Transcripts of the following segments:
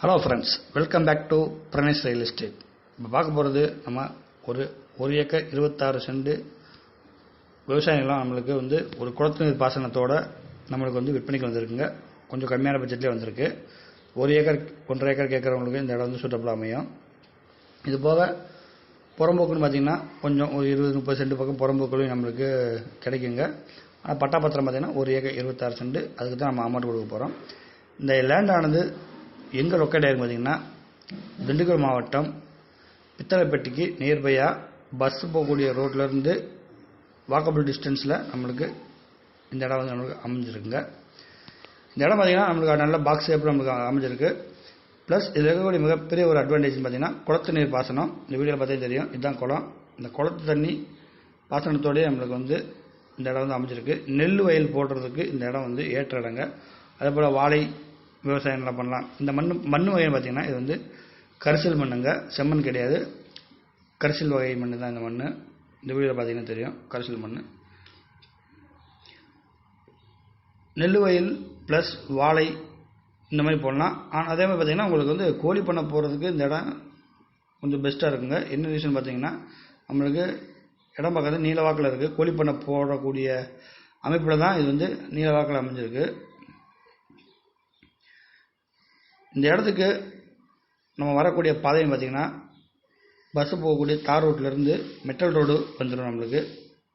Hello friends welcome back to Pranesh real estate இப்போ பார்க்க போகிறது நம்ம ஒரு ஒரு ஏக்கர் இருபத்தாறு செண்டு விவசாய நிலம் நம்மளுக்கு வந்து ஒரு குளத்து நீர் பாசனத்தோட நம்மளுக்கு வந்து விற்பனைக்கு வந்திருக்குங்க. கொஞ்சம் கம்மியான பட்ஜெட்லேயே வந்திருக்கு. ஒரு ஏக்கர் ஒன்றரை ஏக்கர் கேட்குறவங்களுக்கு இந்த இடம் வந்து சூட்டபிள் அமையும். இது போக புறம்போக்குன்னு பார்த்தீங்கன்னா கொஞ்சம் ஒரு இருபது முப்பது செண்டு பக்கம் புறம்போக்குலையும் நம்மளுக்கு கிடைக்குங்க. ஆனால் பட்டாப்பத்திரம் பார்த்தீங்கன்னா ஒரு ஏக்கர் இருபத்தாறு செண்டு அதுக்கு தான் நம்ம அமௌண்ட் கொடுக்க போகிறோம் இந்த லேண்ட் ஆனது எங்கே லொக்கேட் ஆகிருக்கு பார்த்தீங்கன்னா திண்டுக்கல் மாவட்டம் பித்தளைப்பட்டிக்கு நியர்பையாக பஸ் போகக்கூடிய ரோட்லேருந்து வாக்கபிள் டிஸ்டன்ஸில் நம்மளுக்கு இந்த இடம் வந்து நம்மளுக்கு அமைஞ்சிருக்குங்க. இந்த இடம் பார்த்தீங்கன்னா நம்மளுக்கு நல்ல பாக்ஸ் ஷேப்பில் நம்மளுக்கு அமைஞ்சிருக்கு. ப்ளஸ் இதில் இருக்கக்கூடிய மிகப்பெரிய ஒரு அட்வான்டேஜ் பார்த்தீங்கன்னா குளத்து நீர் பாசனம். இந்த வீடியோவில் பார்த்தே தெரியும். இதுதான் குளம். இந்த குளத்து தண்ணி பாசனத்தோடய நம்மளுக்கு வந்து இந்த இடம் வந்து அமைஞ்சிருக்கு. நெல் வயல் போடுறதுக்கு இந்த இடம் வந்து ஏற்ற இடங்க. அதே போல் வாழை விவசாயம் நல்லா பண்ணலாம். இந்த மண் மண் வகையை பார்த்தீங்கன்னா இது வந்து கரிசல் மண்ணுங்க. செம்மண் கிடையாது. கரிசல் வகை மண் தான் இந்த மண் இந்த வீடியோவில் பார்த்தீங்கன்னா தெரியும். கரிசல் மண் நெல் வயல் ப்ளஸ் வாழை இந்த மாதிரி போடலாம். ஆனால் அதே மாதிரி பார்த்தீங்கன்னா உங்களுக்கு வந்து கோழி பண்ண போகிறதுக்கு இந்த இடம் கொஞ்சம் பெஸ்ட்டாக இருக்குங்க. என்ன ரீசன் பார்த்தீங்கன்னா நம்மளுக்கு இடம் பார்க்கறது நீலவாக்கில் இருக்குது கோழி பண்ண போடக்கூடிய அமைப்பில் தான் இது வந்து நீலவாக்கில் அமைஞ்சிருக்கு. இந்த இடத்துக்கு நம்ம வரக்கூடிய பாதைன்னு பார்த்தீங்கன்னா பஸ்ஸு போகக்கூடிய தார் ரோட்லேருந்து மெட்டல் ரோடு வந்துடும் நம்மளுக்கு.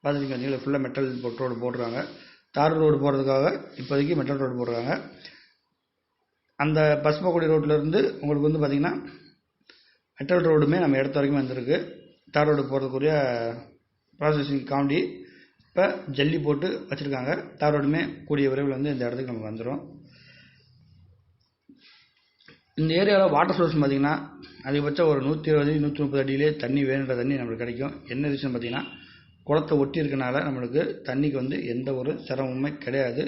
பார்த்துருக்கீங்க பார்த்தீங்களா ஃபுல்லாக மெட்டல் போட் ரோடு போட்டுருக்காங்க. தார் ரோடு போகிறதுக்காக இப்போதைக்கு மெட்டல் ரோடு போடுறாங்க அந்த பஸ் போகக்கூடிய ரோட்லேருந்து உங்களுக்கு வந்து பார்த்திங்கன்னா மெட்டல் ரோடுமே நம்ம இடத்த வரைக்கும் வந்திருக்கு. தார் ரோடு போகிறதுக்குரிய ப்ராசஸிங் காண்டி இப்போ ஜல்லி போட்டு வச்சுருக்காங்க. தார் ரோடுமே கூடிய விரைவில் வந்து இந்த இடத்துக்கு நமக்கு வந்துடும் இந்த ஏரியாவில் வாட்டர் சோர்ஸ் பார்த்திங்கன்னா அதிகபட்சம் ஒரு நூற்றி இருபது நூற்றி முப்பது அடியிலே தண்ணி வேணுன்ற தண்ணி நம்மளுக்கு கிடைக்கும். என்ன ரீசன் பார்த்திங்கன்னா குளத்தை ஒட்டி இருக்கனால நம்மளுக்கு தண்ணிக்கு வந்து எந்த ஒரு சிரமமுமே கிடையாது.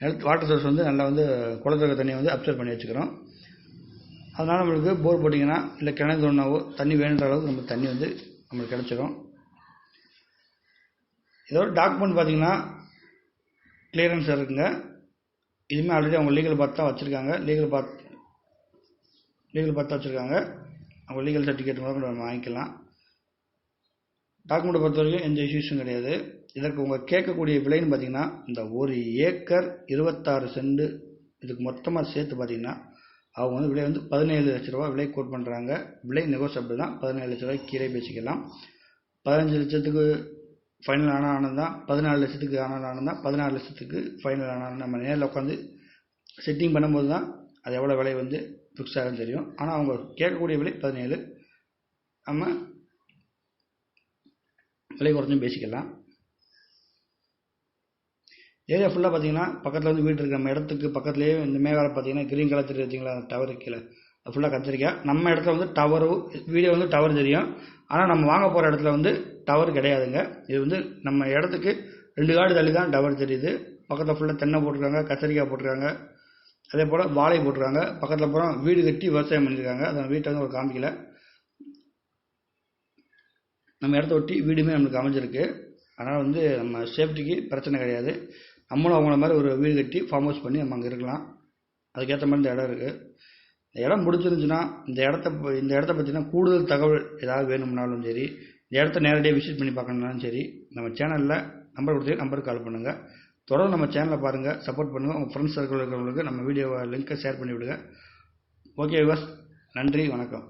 நிலத்து வாட்டர் சோர்ஸ் வந்து நல்லா வந்து குளத்துல இருக்க தண்ணியை வந்து அப்சர்வ் பண்ணி வச்சுக்கிறோம். அதனால் நம்மளுக்கு போர் போட்டிங்கன்னா இல்லை கிணறு தோணாவோ தண்ணி வேணுன்ற அளவுக்கு நம்ம தண்ணி வந்து நம்மளுக்கு கிடச்சிரும். இதோட டாக்குமெண்ட் பார்த்திங்கன்னா கிளியரன்ஸ் இருக்குங்க. இதுவுமே ஆல்ரெடி அவங்க லீகல் பார்த்து தான் வச்சுருக்காங்க. லீகல் பார்த்து லீகல் பார்த்து வச்சுருக்காங்க. அவங்க லீகல் சர்டிஃபிகேட் மூலம் நம்ம வாங்கிக்கலாம். டாக்குமெண்ட் பொறுத்த வரைக்கும் எந்த இஷ்யூஸும் கிடையாது. இதற்கு உங்கள் கேட்கக்கூடிய விலைன்னு பார்த்தீங்கன்னா இந்த ஒரு ஏக்கர் இருபத்தாறு சென்ட் இதுக்கு மொத்தமாக சேர்த்து பார்த்தீங்கன்னா அவங்க வந்து விலை வந்து பதினேழு லட்ச ரூபா விலை கோட் பண்ணுறாங்க விலை நெகோசியபிள் தான். பதினேழு லட்ச ரூபாய்க்கு கீழே பேசிக்கலாம். பதினஞ்சு லட்சத்துக்கு ஃபைனல் ஆனால் ஆனது தான். பதினாலு லட்சத்துக்கு ஆனால் ஆனது தான். பதினாறு லட்சத்துக்கு ஃபைனல் ஆனால் நம்ம நேரில் உட்காந்து செட்டிங் பண்ணும்போது தான் அது எவ்வளோ விலை வந்து ஃபிக்ஸ் தான் தெரியும். ஆனால் அவங்க கேட்கக்கூடிய விலை பதினேழு. நம்ம விலை குறைஞ்சும் பேசிக்கலாம். ஏரியா ஃபுல்லாக பார்த்தீங்கன்னா பக்கத்தில் வந்து வீடு இருக்குது நம்ம இடத்துக்கு பக்கத்துலேயே இந்த மேகால பார்த்தீங்கன்னா கிரீன் கலர் தெரியுதுங்களா அந்த டவர் கீழே. அது ஃபுல்லாக கத்திரிக்காய் நம்ம இடத்துல வந்து டவரு வீடியோ வந்து டவர் தெரியும். ஆனால் நம்ம வாங்க போகிற இடத்துல வந்து டவர் கிடையாதுங்க. இது வந்து நம்ம இடத்துக்கு ரெண்டு காடு தள்ளி தான் டவர் தெரியுது. பக்கத்தில் ஃபுல்லாக தென்னை போட்டிருக்காங்க கத்திரிக்காய் போட்டிருக்காங்க. அதே போல் வாழை போட்டிருக்காங்க. பக்கத்தில் பூரா வீடு கட்டி விவசாயம் பண்ணியிருக்காங்க அதை வீட்டை வந்து ஒரு காமிக்கல. நம்ம இடத்த ஒட்டி வீடுமே நம்மளுக்கு அமைஞ்சிருக்கு. அதனால் வந்து நம்ம சேஃப்டிக்கு பிரச்சனை கிடையாது. நம்மளும் அவங்கள மாதிரி ஒரு வீடு கட்டி ஃபார்ம் ஹவுஸ் பண்ணி நம்ம அங்கே இருக்கலாம். அதுக்கேற்ற மாதிரி இந்த இடம் இருக்குது இந்த இடம் பிடிச்சிருந்துச்சுன்னா இந்த இடத்த இந்த இடத்த பற்றினா கூடுதல் தகவல் ஏதாவது வேணும்னாலும் சரி இந்த இடத்த நேரடியாக விசிட் பண்ணி பார்க்கணுன்னாலும் சரி நம்ம சேனலில் நம்பர் கொடுத்து நம்பருக்கு கால் பண்ணுங்கள் தொடர்ந்து நம்ம சேனலை பாருங்கள் சப்போர்ட் பண்ணுங்கள் உங்கள் ஃப்ரெண்ட்ஸ் சர்க்கிள் இருக்கிறவங்களுக்கு நம்ம வீடியோவை லிங்க்கை ஷேர் பண்ணி விடுங்க ஓகே விவாஸ் நன்றி வணக்கம்.